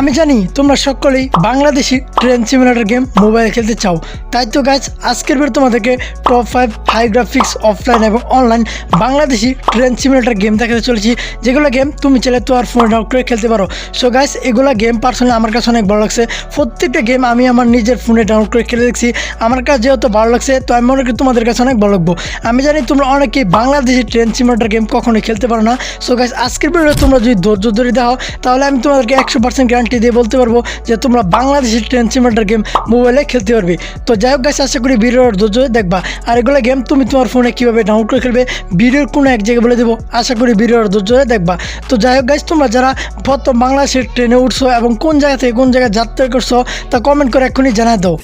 আমি জানি তোমরা সকলেই বাংলাদেশি ট্রেন সিমুলেটর গেম মোবাইলে খেলতে চাও। তাই তো গাছ আজকের বের তোমাদেরকে top five high graphics offline এবং online Bangladeshi train simulator game দেখাতে চলেছি। যেগুলো গেম তুমি চাইলে তো আর ফোনে ডাউনলোড করে খেলতে পারো। সো গাইস এগুলো গেম পার্সোনালি আমার কাছে অনেক ভালো লাগছে। প্রত্যেকটা গেম আমি আমার নিজের ফোনে ডাউনলোড করে খেলে দেখছি। আমার কাছে যেহেতু ভালো লাগছে, তো আমি মনে করি তোমাদের কাছে অনেক ভালো লাগবো। আমি জানি তোমরা অনেকেই বাংলাদেশি ট্রেন সিমুলেটর গেম কখনোই খেলতে পারো না। সো গাইস আজকের ভিডিও তোমরা যদি ধৈর্য ধরে দাও তাহলে আমি তোমাদেরকে একশো পার্সেন্ট দিয়ে বলতে পারব যে তোমরা বাংলাদেশের ট্রেন সিমেন্টার গেম মোবাইলে খেলতে পারবে। তো যাই হোক গাছ আশা করি ভিডিওর ধৈর্য দেখবা। আর এগুলো গেম তুমি তোমার ফোনে কীভাবে ডাউনলোড করে খেলবে ভিডিওর কোনো এক জায়গায় বলে দেবো। আশা করি ভিডিওর ধৈর্য দেখবা। তো যাই হোক গাছ তোমরা যারা প্রথম বাংলাদেশের ট্রেনে উঠছো এবং কোন জায়গা থেকে কোন জায়গায় যাত্রা করছ, তা কমেন্ট করে এক্ষুনি জানা দাও।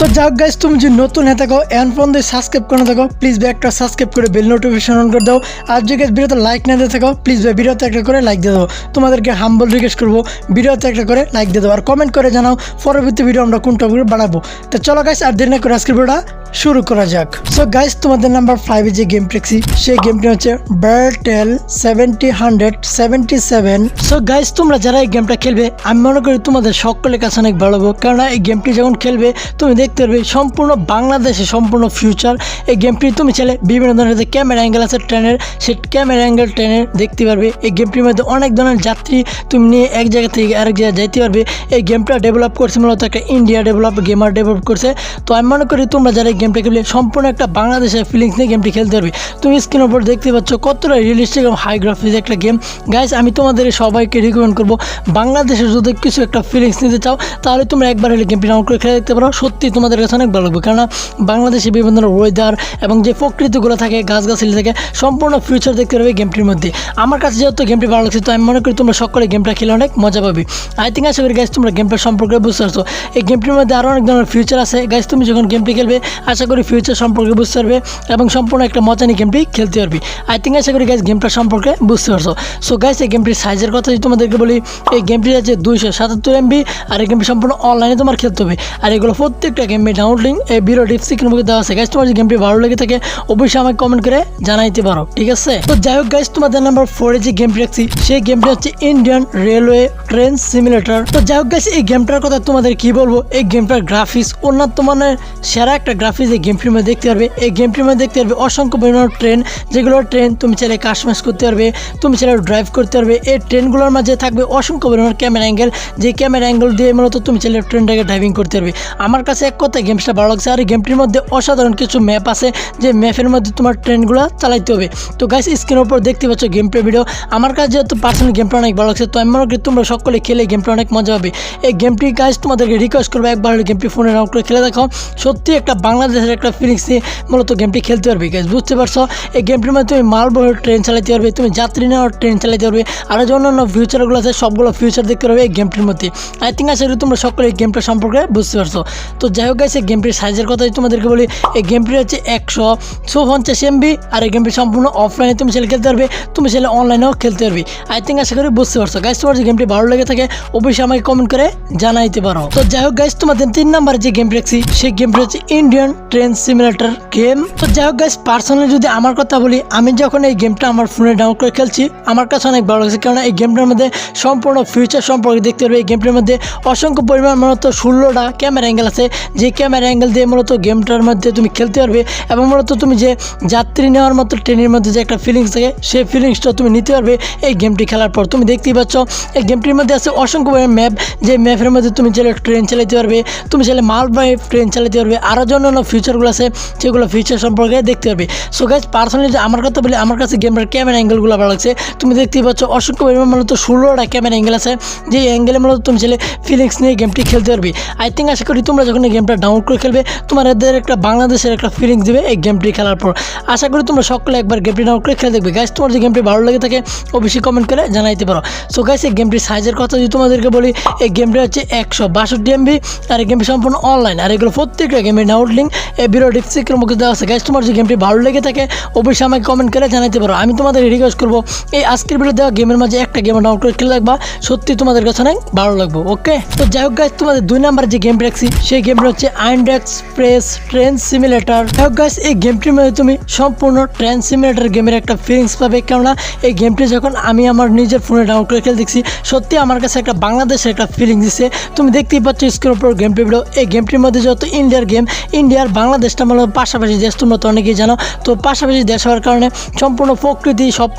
তো যাই হোক গাইজ তুমি যদি নতুন হয়ে থাকো, এন দিয়ে সাবস্ক্রাইব করে থাকো প্লিজ ভাই একটা সাবস্ক্রাইব করে বেল নোটিফিকেশন অন করে দাও। আর যদি ভিডিওতে লাইক না দিয়ে থাকো প্লিজ ভাই ভিডিওতে একটা করে লাইক দিয়ে দাও। তোমাদেরকে হাম্বল রিকোয়েস্ট করব ভিডিওতে একটা করে লাইক দিয়ে দাও। আর কমেন্ট করে জানাও, পরবর্তী ভিডিও আমরা কোন টপিকে বানাবো। তো চলো গাইজ আর দেরি না করে আজকের ভিডিওটা শুরু করা যাক। সো গাইজ তোমাদের নাম্বার ফাইভে যে গেম দেখছি, সেই গেমটি হচ্ছে battle seventy hundred seventy seven so guys তোমরা যারা এই গেমটা খেলবে, আমি মনে করি তোমাদের সকলের কাছে অনেক ভালো কেননা এই গেমটি যখন খেলবে, তুমি দেখতে পারবে সম্পূর্ণ বাংলাদেশে, সম্পূর্ণ ফিউচার এই গেমটি তুমি চাইলে বিভিন্ন ধরনের যে ক্যামেরা অ্যাঙ্গেল আছে ট্রেনের সেই ক্যামেরা অ্যাঙ্গেল ট্রেনের দেখতে পারবে। এই গেমটির মধ্যে অনেক ধরনের যাত্রী তুমি নিয়ে এক জায়গা থেকে আরেক জায়গায় যাইতে পারবে। এই গেমটা ডেভেলপ করছে মূলত একটা ইন্ডিয়া ডেভেলপ গেমার ডেভেলপ করছে। তো আমি মনে করি তোমরা যারা এই গেমটা খেলবে, সম্পূর্ণ একটা বাংলাদেশের ফিলিংস নিয়ে গেমটি খেলতে পারবে। তুমি স্ক্রিনের উপর দেখতে পাচ্ছ কতটা রিয়েলিস্টিক এবং হাই গ্রাফিক্স একটা গেম গাইজ আমি তোমাদের সবাইকে রিকমেন্ড করব, বাংলাদেশের যদি কিছু একটা ফিলিংস নিতে চাও, তাহলে তোমরা একবার হলে গেমটি ডাউনলোড করে খেলে দেখতে পারো। সত্যি তোমাদের কাছে অনেক ভালো লাগবে। কেননা বাংলাদেশে বিভিন্ন ওয়েদার এবং যে প্রকৃতিগুলো থাকে, গাছগাছালি থাকে, সম্পূর্ণ ফিউচার দেখতে পারবে গেমটির মধ্যে। আমার কাছে যেহেতু গেমটি ভালো লাগছে, তো আমি মনে করি তোমরা সকলে গেমটা খেলে অনেক মজা পাবে। আই থিঙ্ক আশা করি গাইজ তোমরা গেমটা সম্পর্কে বুঝতে পারছ। এই গেমটির মধ্যে আরও অনেক ধরনের ফিউচার আছে। গাইজ তুমি যখন গেমটি খেলবে, আশা করি ফিউচার সম্পর্কে বুঝতে পারবে এবং সম্পূর্ণ একটা মজা নিয়ে গেমটি খেলতে পারবি। আই থিঙ্ক আশা করি গাইজ গেমটা সম্পর্কে বুঝতে পারছ। সো গাইজ এই গেমটির সাইজের কথা যদি তোমাদেরকে বলি, এই গেমটি আছে দুইশো সাতাত্তর এমবি আর এই গেমটি সম্পূর্ণ অনলাইনে তোমার খেলতে হবে। আর এগুলো প্রত্যেকটা গেমে ডাউনলোডিং এই ভিডিও ডিপসিকের মুখে দেওয়া আছে। গাইজ তোমার যদি গেমটি ভালো লেগে থাকে, অবশ্যই আমাকে কমেন্ট করে জানাইতে পারো, ঠিক আছে? তো যাই হোক গাইজ তোমাদের নাম্বার ফোরে যে গেমটি রাখছি, সেই গেমটি হচ্ছে ইন্ডিয়ান রেলওয়ে ট্রেন সিমুলেটর তো যাই হোক গাইজ এই গেমটার কথা তোমাদের কি বলব? এই গেমটার গ্রাফিক্স উন্নত মানের সেরা একটা গ্রাফিক্স এই গেমটির মধ্যে দেখতে পারবে। এই গেমটির মধ্যে দেখতে পারবে অসংখ্য পরিমাণ ট্রেন যেগুলো ট্রেন তুমি চাইলে কাস্টমাইজ করতে পারবে, তুমি চাইলে ড্রাইভ করতে পারবে। এই ট্রেনগুলোর মাঝে থাকবে অসংখ্য পরিমাণ ক্যামেরা অ্যাঙ্গেল যে ক্যামেরা অ্যাঙ্গেল দিয়ে মূলত তুমি চাইলে ট্রেনটাকে ড্রাইভিং করতে পারবে। আমার কাছে কথায় গেমসটা ভালো লাগছে। আর গেমটির মধ্যে অসাধারণ কিছু ম্যাপ আছে, যে ম্যাপের মধ্যে তোমার ট্রেনগুলো চালাইতে হবে। তো গাইস স্ক্রিনের উপর দেখতে পাচ্ছ গেম প্লে ভিডিও আমার কাছে যেহেতু পার্সোনাল গেমটা অনেক ভালো লাগছে, তো আমি মনে করি তোমরা সকলে খেলে গেমটা অনেক মজা হবে এই গেমটি গাইস তোমাদেরকে রিকোয়েস্ট করব, একবার গেমটি ফোনে ডাউনলোড করে খেলে দেখো সত্যি একটা বাংলাদেশের একটা ফিলিংস নিয়ে মূলত গেমটি খেলতে পারবে গাইস বুঝতে পারছ? এই গেমটির মধ্যে তুমি মালবহর ট্রেন চালাতে পারবে, তুমি যাত্রী নেওয়ার ট্রেন চালাতে পারবে আরও যে অন্যান্য ফিউচারগুলো আছে, সবগুলো ফিউচার দেখতে পারবে এই গেমটির মধ্যে। আই থিঙ্ক করি তোমরা সকলে এই গেমটা সম্পর্কে বুঝতে পারছ। তো যাই হোক গাইস এই গেমটির সাইজের কথা তোমাদেরকে বলি। এই গেমটি হচ্ছে একশো ছো পঞ্চাশ এমবি আর এই গেমটি সম্পূর্ণ অফলাইনে তুমি ছেলে খেলতে পারবে। তুমি ছেলে অনলাইনেও খেলতে পারবে। আই থিঙ্ক আশা করি বুঝতে পারছ। গাইস তোমার যে গেমটি ভালো লেগে থাকে, অবশ্যই আমাকে কমেন্ট করে জানাইতে পারো। তো যাই হোক গাইস তোমাদের তিন নাম্বার যে গেমটি রাখছি সেই গেমটি হচ্ছে ইন্ডিয়ান ট্রেন সিমুলেটর গেম তো যাই হোক গাইস পার্সোনালি যদি আমার কথা বলি, আমি যখন এই গেমটা আমার ফোনে ডাউনলোড করে খেলছি, আমার কাছে অনেক ভালো লাগছে। কারণ এই গেমটার মধ্যে সম্পূর্ণ ফিউচার সম্পর্কে দেখতে পারবে। এই গেমটার মধ্যে অসংখ্য পরিমাণ মূলত ষোলোটা ক্যামেরা অ্যাঙ্গেল আছে। যে ক্যামেরা অ্যাঙ্গেল দিয়ে মূলত গেমটার মধ্যে তুমি খেলতে পারবে এবং মূলত তুমি যে যাত্রী নেওয়ার মতো ট্রেনের মধ্যে যে একটা ফিলিংস থাকে, সেই ফিলিংসটা তুমি নিতে পারবে এই গেমটি খেলার পর। তুমি দেখতেই পাচ্ছ, এই গেমটির মধ্যে আছে অসংখ্য ম্যাপ যে ম্যাপের মধ্যে তুমি চাইলে ট্রেন চালাতে পারবে, তুমি চাইলে মালবাহী ট্রেন চালাতে পারবে আরও যে অন্যান্য ফিউচারগুলো আছে, সেগুলো ফিউচার সম্পর্কে দেখতে পারবে। সো গাইজ পার্সোনালি আমার কথা বলি, আমার কাছে গেমটার ক্যামেরা অ্যাঙ্গেলগুলো ভালো লাগছে। তুমি দেখতেই পাচ্ছ, অসংখ্য পরিমাণ মূলত ষোলোটা ক্যামেরা অ্যাঙ্গেল আছে যে অ্যাঙ্গেলে মূলত তুমি চাইলে ফিলিংস নিয়ে গেমটি খেলতে পারবে। আই থিঙ্ক আশা করি তোমরা যখন এই গেমটা ডাউনলোড করে খেলবে। তোমার এদের একটা বাংলাদেশের একটা ফিলিংস দেবে এই গেমটি খেলার পর। আশা করি তোমরা সকলে একবার গেমটি ডাউনলোড করে খেলে দেখবে। গাইজ তোমার যে গেমটি ভালো লেগে থাকে, অবশ্যই কমেন্ট করে জানাইতে পারো। সো গাইজ এই গেমটির সাইজের কথা যদি তোমাদেরকে বলি, এই গেমটি হচ্ছে একশো বাষট্টি এমবি আর এই গেমটি সম্পূর্ণ অনলাইন আর এগুলো প্রত্যেকটা গেমের ডাউনলোড লিঙ্ক এই ভিডিও ডিসক্রিপশনের মুখে দেওয়া আছে। গাইজ তোমার যে গেমটি ভালো লেগে থাকে, অবশ্যই আমাকে কমেন্ট করে জানাইতে পারো। আমি তোমাদের রিকোয়েস্ট করব, এই আজকের ভিডিও দেওয়া গেমের মাঝে একটা গেম ডাউনলোড করে খেলে দেখবা। সত্যি তোমাদের কাছে অনেক ভালো লাগবে ওকে তো যাই হোক গাইজ তোমাদের দুই নাম্বার যে গেম রাখছি, সেই গেমটি হচ্ছে index press train simulator. Guys এই গেমটির মধ্যে তুমি সম্পূর্ণ ট্রেন সিমিলেটার গেমের একটা ফিলিংস পাবে। কেননা এই গেমটি যখন আমি আমার নিজের ফোনে ডাউনলোড করে খেলে দেখছি সত্যি আমার কাছে একটা বাংলাদেশের একটা ফিলিং দিচ্ছে তুমি দেখতেই পাচ্ছ স্ক্রিন উপর গেমটি ভিডিও এই গেমটির মধ্যে যত ইন্ডিয়ার গেম ইন্ডিয়ার বাংলাদেশটা মানে পাশাপাশি দেশ তোমরা তো অনেকেই জানো। তো পাশাপাশি দেশ হওয়ার কারণে সম্পূর্ণ প্রকৃতি সব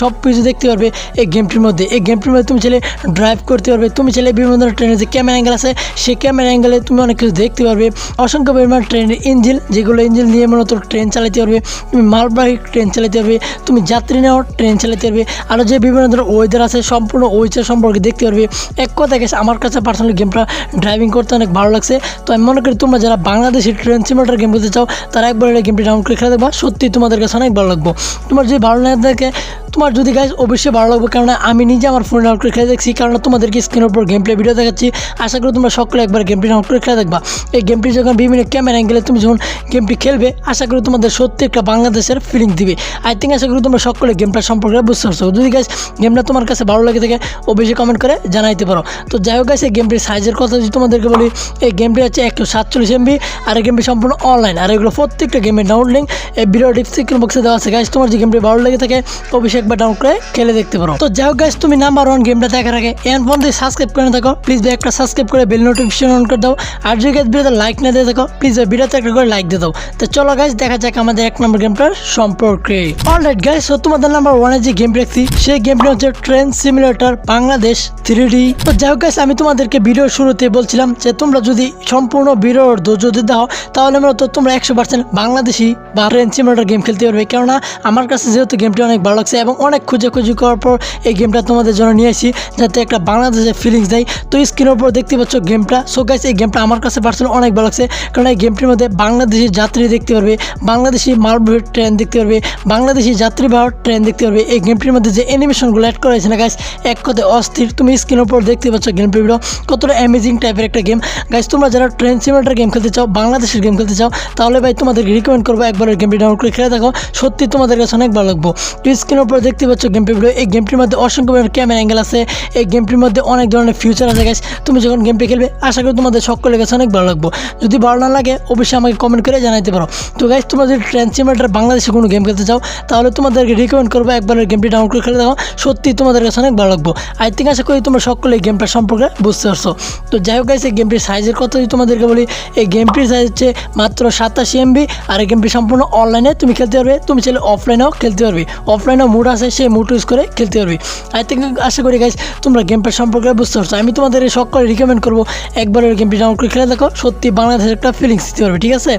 সব কিছু দেখতে পারবে এই গেমটির মধ্যে। এই গেমটির মধ্যে তুমি চাইলে ড্রাইভ করতে পারবে। তুমি চাইলে বিভিন্ন ধরনের ট্রেনের যে ক্যামেরা অ্যাঙ্গেল আছে, সেই ক্যামেরা অ্যাঙ্গেলে তুমি অনেক কিছু দেখতে পারবে। অসংখ্য পরিমাণ ট্রেনের ইঞ্জিন যেগুলো ইঞ্জিন নিয়ে মূলত ট্রেন চালাতে পারবে। তুমি মালবাহী ট্রেন চালাতে পারবে। তুমি যাত্রী নেওয়ার ট্রেন চালাতে পারবে। আরও যে বিভিন্ন ধরনের ওয়েদার আছে, সম্পূর্ণ ওয়েদার সম্পর্কে দেখতে পারবে। এক কথা গেছে আমার কাছে পার্সোনালি গেমটা ড্রাইভিং করতে অনেক ভালো লাগছে। তো আমি মনে করি তোমরা যারা বাংলাদেশি ট্রেন সিমিলেটার গেম খেলতে চাও, তারা একবার এই গেমটি ডাউনলোড করে খেলে দেখবা। সত্যি তোমাদের কাছে অনেক ভালো লাগবে। তোমার যদি ভালো না থাকে তোমার যদি গাইজ অবশ্যই ভালো লাগবে কারণ আমি নিজে আমার ফোনে ডাউনলোড করে খেলে দেখছি কারণ তোমাদেরকে স্ক্রিনের উপর গেম প্লে ভিডিও দেখাচ্ছি। আশা করি তোমরা সকলে একবার গেমটি ডাউনলোড করে খেলে দেখবা। এই গেমটি যখন বিভিন্ন ক্যামেরা অ্যাঙ্গেলে তুমি যখন গেমটি খেলবে, আশা করি তোমাদের সত্যি একটা বাংলাদেশের ফিলিং দিবে। আই থিঙ্ক আশা করি তোমরা সকলে গেমটা সম্পর্কে বুঝতে পারছ। যদি গাইজ গেমটা তোমার কাছে ভালো লাগে থাকে, অবশ্যই কমেন্ট করে জানাইতে পারো। তো যাই হোক গাইজ এই গেমটির সাইজের কথা যদি তোমাদেরকে বলি, এই গেমটি হচ্ছে একশো সাতচল্লিশ এমবি আর এই গেমটি সম্পূর্ণ অনলাইন আর এগুলো প্রত্যেকটা গেমের ডাউনলোড লিঙ্ক এই ভিডিও ডিসক্রিপশন বক্সে দেওয়া আছে। গাইজ তোমার যে গেমটি ভালো লেগে থাকে, অবশ্যই একবার ডাউনলোড করে খেলে দেখতে পারো। তো যাই হোক গাইজ তুমি নাম্বার ওয়ান গেমটা দেখার আগে এন ফোন দিয়ে সাবস্ক্রাইব করে থাকো। প্লিজ একটা সাবস্ক্রাইব করে বেল নোটিফিকেশন অন করে দাও। আর যদি গাইজ ভিডিওতে লাইক না দিয়ে থাকো প্লিজ ভাই ভিডিওতে একটা করে লাইক দিয়ে দাও। তো চলো গাইজ দেখা যাক আমাদের এক নম্বর গেমটার সম্পর্কে। অলরাইট গাইজ তো তোমাদের নাম্বার ওয়ানে যে গেম দেখছি সেই গেমটা হচ্ছে train simulator Bangladesh three D তো যাই হোক guys, আমি তোমাদেরকে ভিডিও শুরুতে বলছিলাম যে তোমরা যদি সম্পূর্ণ ভিডিওর দিতে দাও তাহলে মূলত তোমরা একশো পার্সেন্ট বাংলাদেশি বা ট্রেন সিমুলেটর গেম খেলতে পারবে। কেননা আমার কাছে যেহেতু গেমটি অনেক ভালো লাগছে এবং অনেক খুঁজে খুঁজি করার পর এই গেমটা তোমাদের জন্য নিয়ে আসি, যাতে একটা বাংলাদেশের ফিলিংস দেয়। তো স্ক্রিনের উপর দেখতে পাচ্ছ গেমটা। সো গাইস এই গেমটা আমার কাছে পার্সোনাল অনেক ভালো লাগছে, কারণ এই গেমটির মধ্যে বাংলাদেশি যাত্রী দেখতে পারবে, বাংলাদেশি মালবাহী ট্রেন দেখতে পারবে, বাংলাদেশি যাত্রীবাহক ট্রেন দেখতে পারবে। এই গেমটির মধ্যে যে অ্যানিমেশনগুলো অ্যাড করা হয়েছে না গাইস এক কথায় অস্থির। তুমি স্ক্রিনের উপর দেখতে পাচ্ছ গেম ভিডিও, কতটা অ্যামেজিং টাইপের একটা গেম গাইস তোমরা যারা ট্রেন সিমিলেটার গেম খেলতে চাও, বাংলাদেশের গেম খেলতে চাও, তাহলে ভাই তোমাদেরকে রিকমেন্ড করব একবার গেমটি ডাউনলোড করে খেলে দেখো। সত্যি তোমাদের কাছে অনেক ভালো লাগবো। তুমি স্ক্রিনের উপর দেখতে পাচ্ছ গেম ভিডিও এই গেমটির মধ্যে অসংখ্য ক্যামেরা অ্যাঙ্গেল আছে। এই গেমটির মধ্যে অনেক ধরনের ফিউচার আছে গাইস তুমি যখন গেমটি খেলবে, আশা করি তোমাদের সকলের কাছে অনেক ভালো লাগবো। যদি ভালো না লাগে, অবশ্যই আমাকে কমেন্ট করে জানাতে পারো। তো গাইস তোমরা যদি ট্রেন সিমিলেটার বাংলাদেশে কোনো গেম খেলতে চাও, তাহলে তোমাদেরকে রিকমেন্ড করব একবার গেমটি ডাউনলোড করে খেলে দেখো। সত্যি তোমাদের কাছে অনেক ভালো লাগবো। আই থিঙ্ক আশা করি তোমরা সকলে এই গেমটা সম্পর্কে বুঝতে পারছ। তো, যাই হোক গাইস এই গেমটির সাইজের কথা যদি তোমাদেরকে বলি, এই গেমটির সাইজ হচ্ছে মাত্র সাতাশি এমবি আর এই গেমটি সম্পূর্ণ অনলাইনে তুমি খেলতে পারবে। তুমি চাইলে অফলাইনেও খেলতে পারবে। অফলাইনেও মুড আছে সেই মুড ইউজ করে খেলতে পারবে। আই থিঙ্ক আশা করি গাইস তোমরা গেমটা সম্পর্কে বুঝতে পারছ। আমি তোমাদের এই সকলে রিকমেন্ড করব, একবার ওই গেমটি ডাউনলোড করে খেলে দেখো, সত্যি বাংলাদেশের একটা ফিলিংস দিতে পারবে, ঠিক আছে?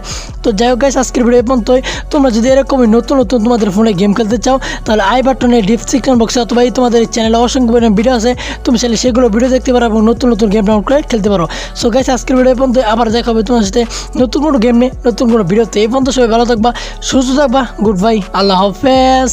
তো যাই হোক গাইস আজকের ভিডিও পর্যন্তই। তোমরা যদি এরকমই নতুন নতুন তোমাদের ফোনে গেম খেলতে চাও, তাহলে আই বাটনে ডিসক্রিপশন বক্সে অথবা এই তোমাদের চ্যানেলে অসংখ্য ভিডিও আছে, তুমি চাইলে সেগুলো ভিডিও দেখতে পারো এবং নতুন নতুন গেম ডাউনলোড করে খেলতে পারো। সো গাইস আজকের ভিডিও পর্যন্ত আবার দেখা হবে তোমার সাথে নতুন কোনো গেম নিয়ে, নতুন কোনো ভিডিওতে এই পর্যন্ত সবাই ভালো থাকবা, সুস্থ থাকবা গুড বাই আল্লাহ হাফেজ।